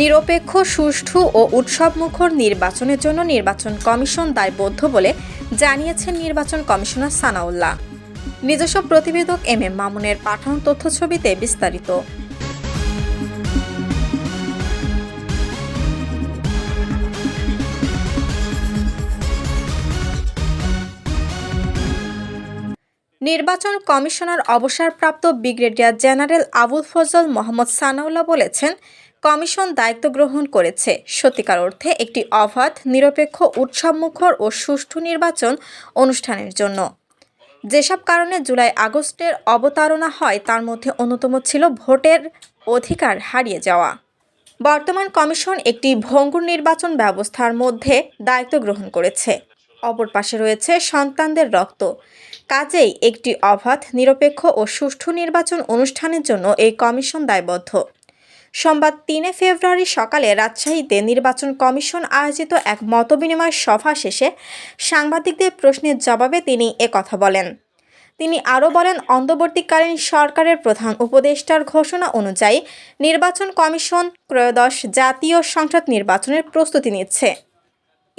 নিরপেক্ষ, সুষ্ঠু ও উৎসবমুখর নির্বাচনের জন্য নির্বাচন কমিশন দায়বদ্ধ বলে জানিয়েছেন নির্বাচন কমিশনার সানাউল্লাহ। নিজস্ব প্রতিবেদক এম এম মামুনের পাঠানো তথ্যছবিতে বিস্তারিত। নির্বাচন কমিশনার অবসরপ্রাপ্ত ব্রিগেডিয়ার জেনারেল আবুল ফজল মোহাম্মদ সানাউল্লাহ বলেছেন কমিশন দায়িত্ব গ্রহণ করেছে। সত্যিকার অর্থে একটি অবাধ, নিরপেক্ষ, উৎসবমুখর ও সুষ্ঠু নির্বাচন অনুষ্ঠানের জন্য। যেসব কারণে জুলাই আগস্টের অবতারণা হয়, তার মধ্যে অন্যতম ছিল ভোটের অধিকার হারিয়ে যাওয়া। বর্তমান কমিশন একটি ভঙ্গুর নির্বাচন ব্যবস্থার মধ্যে দায়িত্ব গ্রহণ করেছে। অপর পাশে রয়েছে সন্তানদের রক্ত। কাজেই একটি অবাধ, নিরপেক্ষ ও সুষ্ঠু নির্বাচন অনুষ্ঠানের জন্য এই কমিশন দায়বদ্ধ। সোমবার তিনে ফেব্রুয়ারি সকালে রাজশাহীতে নির্বাচন কমিশন আয়োজিত এক মতবিনিময় সভা শেষে সাংবাদিকদের প্রশ্নের জবাবে তিনি একথা বলেন। তিনি আরও বলেন, অন্তর্বর্তীকালীন সরকারের প্রধান উপদেষ্টার ঘোষণা অনুযায়ী নির্বাচন কমিশন ত্রয়োদশ জাতীয় সংসদ নির্বাচনের প্রস্তুতি নিচ্ছে।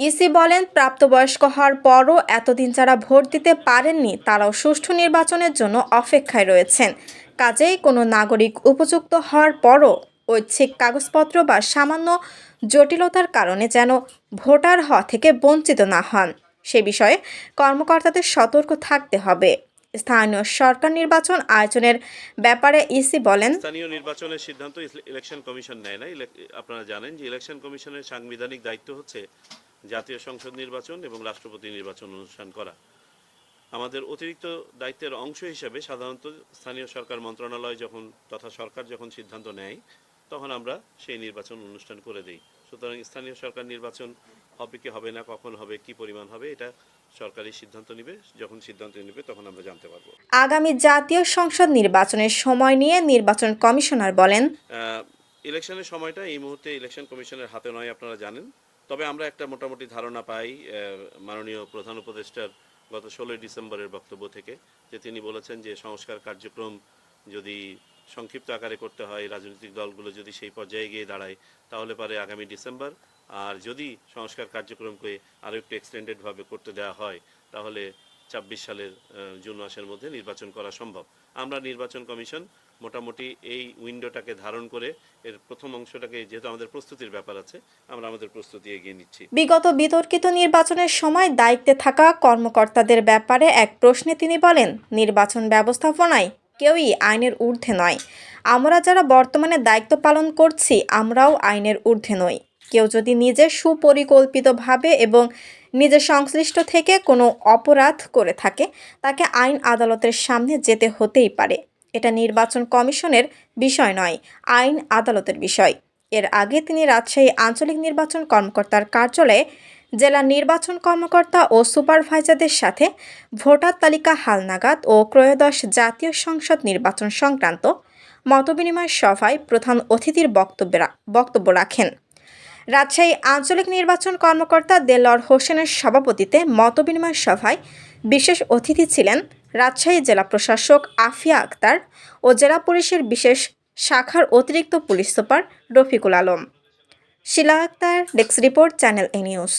ইসি বলেন, প্রাপ্তবয়স্ক হওয়ার পরও এতদিন যারা ভোট দিতে পারেননি, তারাও সুষ্ঠু নির্বাচনের জন্য অপেক্ষায় রয়েছেন। কাজেই কোনো নাগরিক উপযুক্ত হওয়ার পরও ঐচ্ছিক কাগজপত্র বা সামান্য জটিলতার কারণে যেন ভোটার হওয়া থেকে বঞ্চিত না হন। সে বিষয়ে কর্মকর্তাদের সতর্ক থাকতে হবে। স্থানীয় সরকার নির্বাচন আয়োজনের ব্যাপারে ইসি বলেন, স্থানীয় নির্বাচনের সিদ্ধান্ত ইলেকশন কমিশন নেয় না। আপনারা জানেন যে ইলেকশন কমিশনের সাংবিধানিক দায়িত্ব হচ্ছে জাতীয় সংসদ নির্বাচন এবং রাষ্ট্রপতি নির্বাচন অনুষ্ঠান করা। আমাদের অতিরিক্ত দায়িত্বের অংশ হিসেবে সাধারণত স্থানীয় সরকার মন্ত্রণালয় যখন তথা সরকার যখন সিদ্ধান্ত নেয় তখন আমরা সেই নির্বাচন অনুষ্ঠান করে দিই। সুতরাং স্থানীয় সরকার নির্বাচন হবে কি হবে না কখন হবে কি পরিমাণ হবে এটা সরকারি সিদ্ধান্ত নেবে। যখন সিদ্ধান্ত নেবে তখন আমরা জানতে পারব। আগামী জাতীয় সংসদ নির্বাচনের সময় নিয়ে নির্বাচন কমিশনার বলেন ইলেকশনের সময়টা এই মুহূর্তে ইলেকশন কমিশনের হাতে নয় আপনারা জানেন। তবে আমরা একটা মোটামুটি ধারণা পাই মাননীয় প্রধান উপদেষ্টার গত ষোলোই ডিসেম্বরের বক্তব্য থেকে যে তিনি বলেছেন যে সংস্কার কার্যক্রম যদি সংক্ষিপ্ত আকারে করতে হয়, রাজনৈতিক দলগুলো যদি সেই পর্যায়ে গিয়ে দাঁড়ায়, তাহলে পারে আগামী ডিসেম্বর। আর যদি সংস্কার কার্যক্রমকে আরও একটু এক্সটেন্ডেডভাবে করতে দেওয়া হয়, তাহলে ছাব্বিশ সালের জুন মাসের মধ্যে নির্বাচন করা সম্ভব। আমরা নির্বাচন কমিশন মোটামুটি এই উইন্ডোটাকে ধারণ করে এর প্রথম অংশটাকে, যেহেতু আমাদের প্রস্তুতির ব্যাপার আছে, আমরা আমাদের প্রস্তুতি এগিয়ে নিচ্ছি। বিগত বিতর্কিত নির্বাচনের সময় দায়িত্বে থাকা কর্মকর্তাদের ব্যাপারে এক প্রশ্নে তিনি বলেন, নির্বাচন ব্যবস্থাপনায় কেউই আইনের ঊর্ধ্বে নয়। আমরা যারা বর্তমানে দায়িত্ব পালন করছি, আমরাও আইনের ঊর্ধ্বে নই। কেউ যদি নিজে সুপরিকল্পিতভাবে এবং নিজে সংশ্লিষ্ট থেকে কোনো অপরাধ করে থাকে, তাকে আইন আদালতের সামনে যেতে হতেই পারে। এটা নির্বাচন কমিশনের বিষয় নয়, আইন আদালতের বিষয়। এর আগে তিনি রাজশাহী আঞ্চলিক নির্বাচন কর্মকর্তার কার্যালয়ে জেলা নির্বাচন কর্মকর্তা ও সুপারভাইজারদের সাথে ভোটার তালিকা হালনাগাদ ও ক্রয়োদশ জাতীয় সংসদ নির্বাচন সংক্রান্ত মতবিনিময় সভায় প্রধান অতিথির বক্তব্য রা- বক্তব্য রাখেন। রাজশাহী আঞ্চলিক নির্বাচন কর্মকর্তা দেলর হোসেনের সভাপতিতে মতবিনিময় সভায় বিশেষ অতিথি ছিলেন রাজশাহী জেলা প্রশাসক আফিয়া আক্তার ও জেলা পুলিশের বিশেষ শাখার অতিরিক্ত police super Rafiqul Alam. Shila Akter desk report channel A news.